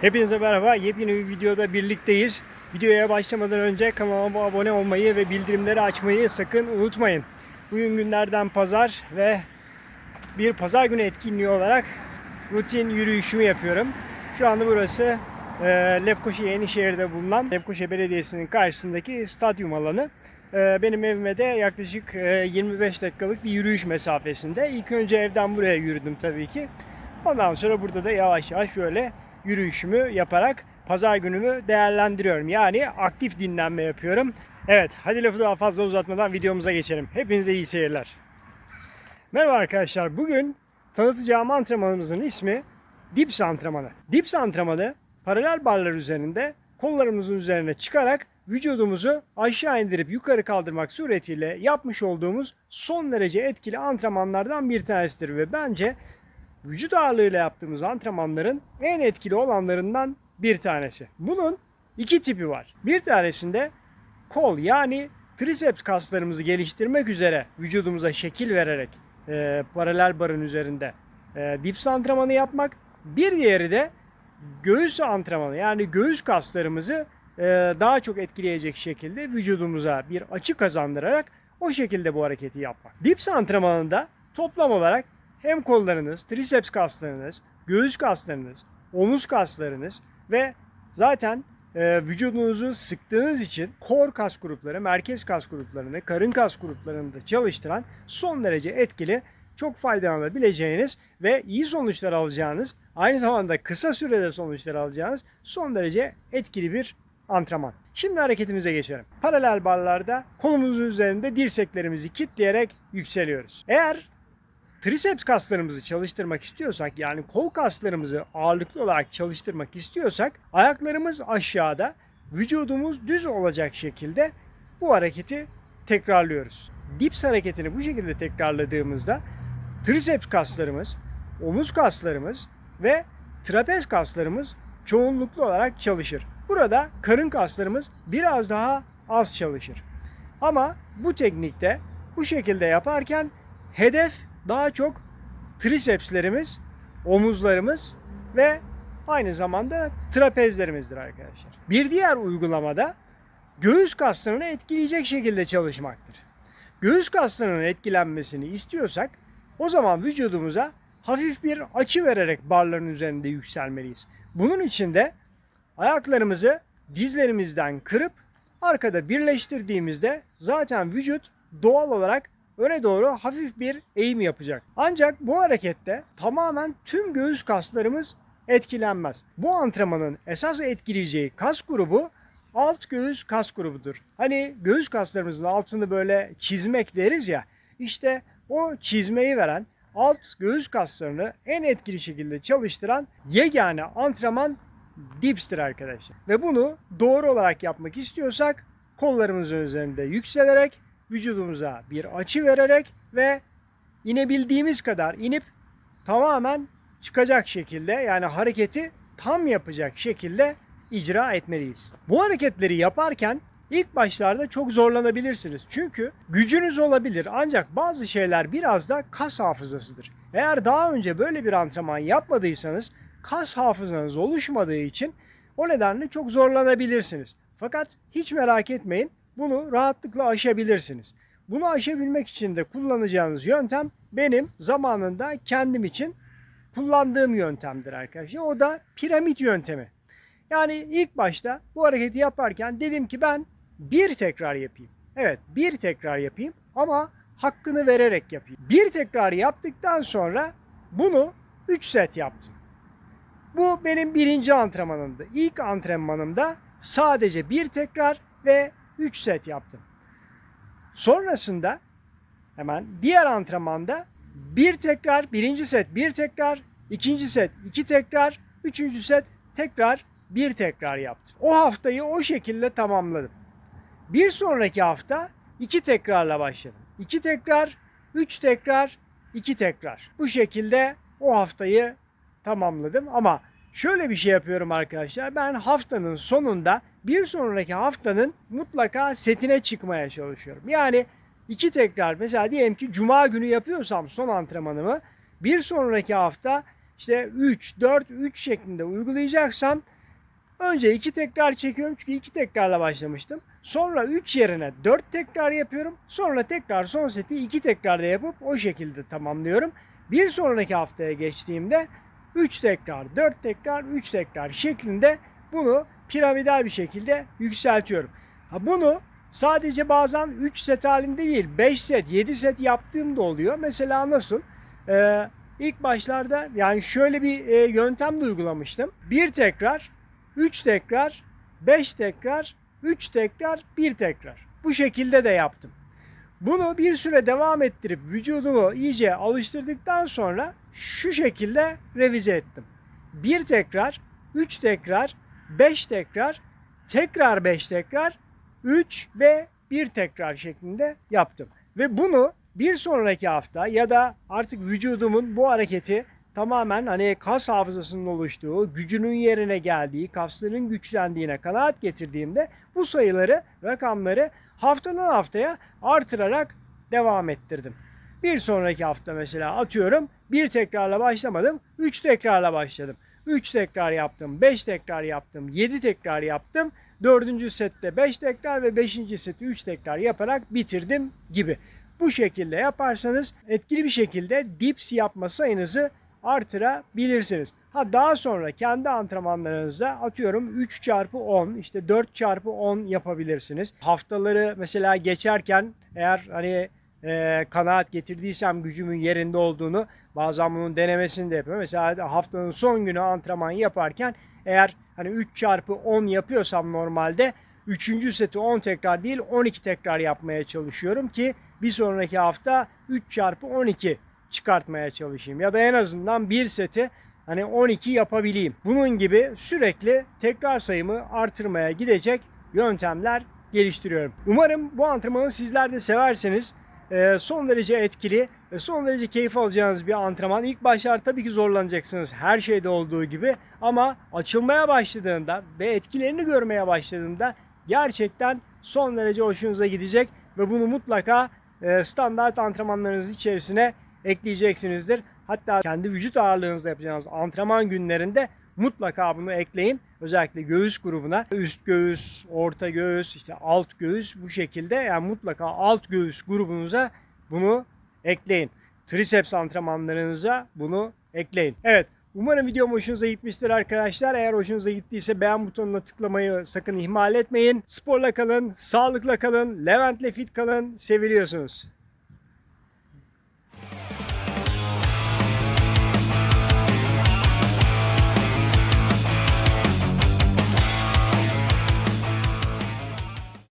Hepinize merhaba. Yepyeni bir videoda birlikteyiz. Videoya başlamadan önce kanalıma abone olmayı ve bildirimleri açmayı sakın unutmayın. Bugün günlerden pazar ve bir pazar günü etkinliği olarak rutin yürüyüşümü yapıyorum. Şu anda burası e, Lefkoşa Yenişehir'de bulunan Lefkoşa Belediyesi'nin karşısındaki stadyum alanı. E, benim evime de yaklaşık e, 25 dakikalık bir yürüyüş mesafesinde. İlk önce evden buraya yürüdüm tabii ki. Ondan sonra burada da yavaş yavaş böyle yürüyüşümü yaparak pazar günümü değerlendiriyorum. Yani aktif dinlenme yapıyorum. Evet hadi lafı daha fazla uzatmadan videomuza geçelim. Hepinize iyi seyirler. Merhaba arkadaşlar. Bugün tanıtacağım antrenmanımızın ismi dips antrenmanı. Dips antrenmanı paralel barlar üzerinde kollarımızın üzerine çıkarak vücudumuzu aşağı indirip yukarı kaldırmak suretiyle yapmış olduğumuz son derece etkili antrenmanlardan bir tanesidir ve bence vücut ağırlığıyla yaptığımız antrenmanların en etkili olanlarından bir tanesi. Bunun iki tipi var. Bir tanesinde kol yani triceps kaslarımızı geliştirmek üzere vücudumuza şekil vererek e, paralel barın üzerinde e, dips antrenmanı yapmak. Bir diğeri de göğüs antrenmanı yani göğüs kaslarımızı e, daha çok etkileyecek şekilde vücudumuza bir açı kazandırarak o şekilde bu hareketi yapmak. Dips antrenmanında toplam olarak hem kollarınız, triceps kaslarınız, göğüs kaslarınız, omuz kaslarınız ve zaten e, vücudunuzu sıktığınız için kor kas grupları, merkez kas gruplarını, karın kas gruplarını da çalıştıran son derece etkili, çok faydalanabileceğiniz ve iyi sonuçlar alacağınız, aynı zamanda kısa sürede sonuçlar alacağınız son derece etkili bir antrenman. Şimdi hareketimize geçelim. Paralel barlarda kolumuzun üzerinde dirseklerimizi kitleyerek yükseliyoruz. Eğer triceps kaslarımızı çalıştırmak istiyorsak yani kol kaslarımızı ağırlıklı olarak çalıştırmak istiyorsak ayaklarımız aşağıda vücudumuz düz olacak şekilde bu hareketi tekrarlıyoruz. Dips hareketini bu şekilde tekrarladığımızda triceps kaslarımız, omuz kaslarımız ve trapez kaslarımız çoğunluklu olarak çalışır. Burada karın kaslarımız biraz daha az çalışır. Ama bu teknikte bu şekilde yaparken hedef daha çok tricepslerimiz, omuzlarımız ve aynı zamanda trapezlerimizdir arkadaşlar. Bir diğer uygulamada göğüs kaslarını etkileyecek şekilde çalışmaktır. Göğüs kaslarının etkilenmesini istiyorsak o zaman vücudumuza hafif bir açı vererek barların üzerinde yükselmeliyiz. Bunun için de ayaklarımızı dizlerimizden kırıp arkada birleştirdiğimizde zaten vücut doğal olarak öne doğru hafif bir eğim yapacak. Ancak bu harekette tamamen tüm göğüs kaslarımız etkilenmez. Bu antrenmanın esas etkileyeceği kas grubu alt göğüs kas grubudur. Hani göğüs kaslarımızın altını böyle çizmek deriz ya. İşte o çizmeyi veren alt göğüs kaslarını en etkili şekilde çalıştıran yegane antrenman dipstir arkadaşlar. Ve bunu doğru olarak yapmak istiyorsak kollarımızın üzerinde yükselerek vücudumuza bir açı vererek ve inebildiğimiz kadar inip tamamen çıkacak şekilde yani hareketi tam yapacak şekilde icra etmeliyiz. Bu hareketleri yaparken ilk başlarda çok zorlanabilirsiniz. Çünkü gücünüz olabilir ancak bazı şeyler biraz da kas hafızasıdır. Eğer daha önce böyle bir antrenman yapmadıysanız kas hafızanız oluşmadığı için o nedenle çok zorlanabilirsiniz. Fakat hiç merak etmeyin bunu rahatlıkla aşabilirsiniz. Bunu aşabilmek için de kullanacağınız yöntem benim zamanında kendim için kullandığım yöntemdir arkadaşlar. O da piramit yöntemi. Yani ilk başta bu hareketi yaparken dedim ki ben bir tekrar yapayım. Evet bir tekrar yapayım ama hakkını vererek yapayım. Bir tekrar yaptıktan sonra bunu 3 set yaptım. Bu benim birinci antrenmanımdı. İlk antrenmanımda sadece bir tekrar ve 3 set yaptım. Sonrasında hemen diğer antrenmanda bir tekrar, birinci set bir tekrar, ikinci set iki tekrar, üçüncü set tekrar bir tekrar yaptım. O haftayı o şekilde tamamladım. Bir sonraki hafta iki tekrarla başladım. İki tekrar, üç tekrar, iki tekrar. Bu şekilde o haftayı tamamladım ama şöyle bir şey yapıyorum arkadaşlar. Ben haftanın sonunda bir sonraki haftanın mutlaka setine çıkmaya çalışıyorum. Yani iki tekrar mesela diyelim ki cuma günü yapıyorsam son antrenmanımı bir sonraki hafta işte 3, 4, 3 şeklinde uygulayacaksam önce 2 tekrar çekiyorum çünkü 2 tekrarla başlamıştım. Sonra 3 yerine 4 tekrar yapıyorum. Sonra tekrar son seti 2 tekrarla yapıp o şekilde tamamlıyorum. Bir sonraki haftaya geçtiğimde 3 tekrar, 4 tekrar, 3 tekrar şeklinde bunu piramidal bir şekilde yükseltiyorum. Ha bunu sadece bazen 3 set halinde değil 5 set, 7 set yaptığım da oluyor. Mesela nasıl? Ee, ilk başlarda yani şöyle bir e, yöntem de uygulamıştım. 1 tekrar, 3 tekrar, 5 tekrar, 3 tekrar, 1 tekrar. Bu şekilde de yaptım. Bunu bir süre devam ettirip vücudumu iyice alıştırdıktan sonra şu şekilde revize ettim. Bir tekrar, üç tekrar, beş tekrar, tekrar beş tekrar, üç ve bir tekrar şeklinde yaptım. Ve bunu bir sonraki hafta ya da artık vücudumun bu hareketi tamamen hani kas hafızasının oluştuğu, gücünün yerine geldiği, kasların güçlendiğine kanaat getirdiğimde bu sayıları, rakamları haftadan haftaya artırarak devam ettirdim. Bir sonraki hafta mesela atıyorum bir tekrarla başlamadım, 3 tekrarla başladım. 3 tekrar yaptım, 5 tekrar yaptım, 7 tekrar yaptım. 4. sette 5 tekrar ve 5. seti 3 tekrar yaparak bitirdim gibi. Bu şekilde yaparsanız etkili bir şekilde dips yapma sayınızı artırabilirsiniz. Ha daha sonra kendi antrenmanlarınızda atıyorum 3 çarpı 10 işte 4 çarpı 10 yapabilirsiniz. Haftaları mesela geçerken eğer hani e, kanaat getirdiysem gücümün yerinde olduğunu bazen bunun denemesini de yapıyorum. Mesela haftanın son günü antrenman yaparken eğer hani 3 çarpı 10 yapıyorsam normalde 3. seti 10 tekrar değil 12 tekrar yapmaya çalışıyorum ki bir sonraki hafta 3 çarpı 12 çıkartmaya çalışayım. Ya da en azından bir seti hani 12 yapabileyim. Bunun gibi sürekli tekrar sayımı artırmaya gidecek yöntemler geliştiriyorum. Umarım bu antrenmanı sizler de severseniz. Ee, son derece etkili ve son derece keyif alacağınız bir antrenman. İlk başlar tabii ki zorlanacaksınız her şeyde olduğu gibi ama açılmaya başladığında ve etkilerini görmeye başladığında gerçekten son derece hoşunuza gidecek ve bunu mutlaka e, standart antrenmanlarınız içerisine ekleyeceksinizdir. Hatta kendi vücut ağırlığınızda yapacağınız antrenman günlerinde mutlaka bunu ekleyin. Özellikle göğüs grubuna üst göğüs, orta göğüs, işte alt göğüs bu şekilde yani mutlaka alt göğüs grubunuza bunu ekleyin. Triceps antrenmanlarınıza bunu ekleyin. Evet Umarım videom hoşunuza gitmiştir arkadaşlar. Eğer hoşunuza gittiyse beğen butonuna tıklamayı sakın ihmal etmeyin. Sporla kalın, sağlıkla kalın, Levent'le fit kalın. Seviliyorsunuz.